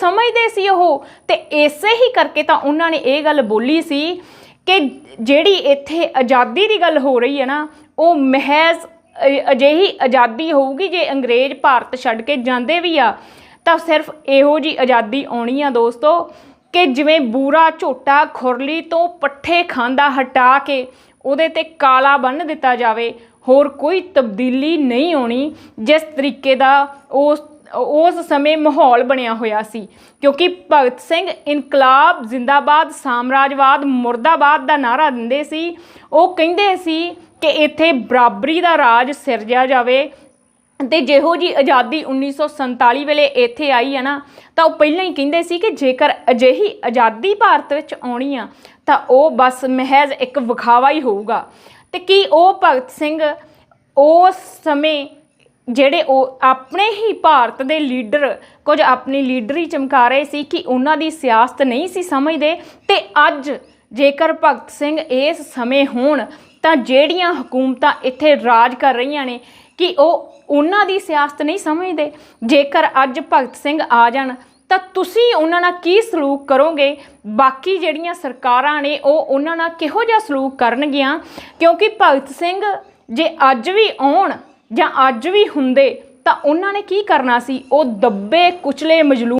ਸਮਝਦੇ ਸੀ ਉਹ, ਤੇ ਇਸੇ ਹੀ ਕਰਕੇ ਤਾਂ ਉਹਨਾਂ ਨੇ ਇਹ ਗੱਲ ਬੋਲੀ ਸੀ ਕਿ ਜਿਹੜੀ ਇੱਥੇ ਆਜ਼ਾਦੀ ਦੀ ਗੱਲ ਹੋ ਰਹੀ ਹੈ ਨਾ, ਉਹ ਮਹਿਜ਼ ਅਜਿਹੀ ਆਜ਼ਾਦੀ ਹੋਊਗੀ ਜੇ ਅੰਗਰੇਜ਼ ਭਾਰਤ ਛੱਡ ਕੇ ਜਾਂਦੇ ਵੀ ਆ, ਤਾਂ ਸਿਰਫ ਇਹੋ ਜੀ ਆਜ਼ਾਦੀ ਆਉਣੀ ਆ ਦੋਸਤੋ ਕਿ ਜਿਵੇਂ ਬੂਰਾ ਝੋਟਾ ਖੁਰਲੀ ਤੋਂ ਪੱਠੇ ਖਾਂਦਾ ਹਟਾ ਕੇ ਉਹਦੇ ਤੇ ਕਾਲਾ ਬੰਨ ਦਿੱਤਾ ਜਾਵੇ, ਹੋਰ ਕੋਈ ਤਬਦੀਲੀ ਨਹੀਂ ਆਉਣੀ ਜਿਸ ਤਰੀਕੇ ਦਾ ਉਸ ਉਸ ਸਮੇਂ ਮਾਹੌਲ ਬਣਿਆ ਹੋਇਆ ਸੀ, ਕਿਉਂਕਿ ਭਗਤ ਸਿੰਘ ਇਨਕਲਾਬ ਜ਼ਿੰਦਾਬਾਦ, ਸਾਮਰਾਜਵਾਦ, ਮੁਰਦਾਬਾਦ ਦਾ ਨਾਰਾ ਦਿੰਦੇ ਸੀ। ਉਹ ਕਹਿੰਦੇ ਸੀ ਕਿ ਇੱਥੇ ਬਰਾਬਰੀ ਦਾ ਰਾਜ ਸਿਰਜਿਆ ਜਾਵੇ ਤੇ ਜਿਹੋ ਜੀ ਆਜ਼ਾਦੀ 1947 ਵੇਲੇ ਇੱਥੇ ਆਈ ਹੈ ਨਾ, ਤਾਂ ਉਹ ਪਹਿਲਾਂ ਹੀ ਕਹਿੰਦੇ ਸੀ ਕਿ ਜੇਕਰ ਅਜਿਹੀ ਆਜ਼ਾਦੀ ਭਾਰਤ ਵਿੱਚ ਆਉਣੀ ਆ, ਤਾਂ ਉਹ ਬਸ ਮਹਿਜ਼ ਇੱਕ ਵਿਖਾਵਾ ਹੀ ਹੋਊਗਾ। ਤੇ ਕੀ ਉਹ ਭਗਤ ਸਿੰਘ ਉਸ ਸਮੇਂ ਜਿਹੜੇ ਉਹ ਆਪਣੇ ਹੀ ਭਾਰਤ ਦੇ ਲੀਡਰ ਕੁਝ ਆਪਣੀ ਲੀਡਰੀ ਚਮਕਾ ਰਹੇ ਸੀ ਕਿ ਉਹਨਾਂ ਦੀ ਸਿਆਸਤ ਨਹੀਂ ਸੀ ਸਮਝਦੇ ਤੇ ਅੱਜ ਜੇਕਰ ਭਗਤ ਸਿੰਘ ਇਸ ਸਮੇਂ ਹੋਣ ਤਾਂ ਜਿਹੜੀਆਂ ਹਕੂਮਤਾਂ ਇੱਥੇ ਰਾਜ ਕਰ ਰਹੀਆਂ ਨੇ ਕਿ ਉਹ ਉਹਨਾਂ ਦੀ ਸਿਆਸਤ ਨਹੀਂ ਸਮਝਦੇ। ਜੇਕਰ ਅੱਜ ਭਗਤ ਸਿੰਘ ਆ ਜਾਣ ਤਾਂ ਤੁਸੀਂ ਉਹਨਾਂ ਨਾਲ ਕੀ ਸਲੂਕ ਕਰੋਗੇ? ਬਾਕੀ ਜਿਹੜੀਆਂ ਸਰਕਾਰਾਂ ਨੇ ਉਹ ਉਹਨਾਂ ਨਾਲ ਕਿਹੋ ਜਿਹਾ ਸਲੂਕ ਕਰਨਗੀਆਂ? ਕਿਉਂਕਿ ਭਗਤ ਸਿੰਘ ਜੇ ਅੱਜ ਵੀ ਆਉਣ ਜਾਂ ਅੱਜ ਵੀ ਹੁੰਦੇ ਤਾਂ ਉਹਨਾਂ ਨੇ ਕੀ ਕਰਨਾ ਸੀ? ਉਹ ਦੱਬੇ ਕੁਚਲੇ ਮਜਲੂਮ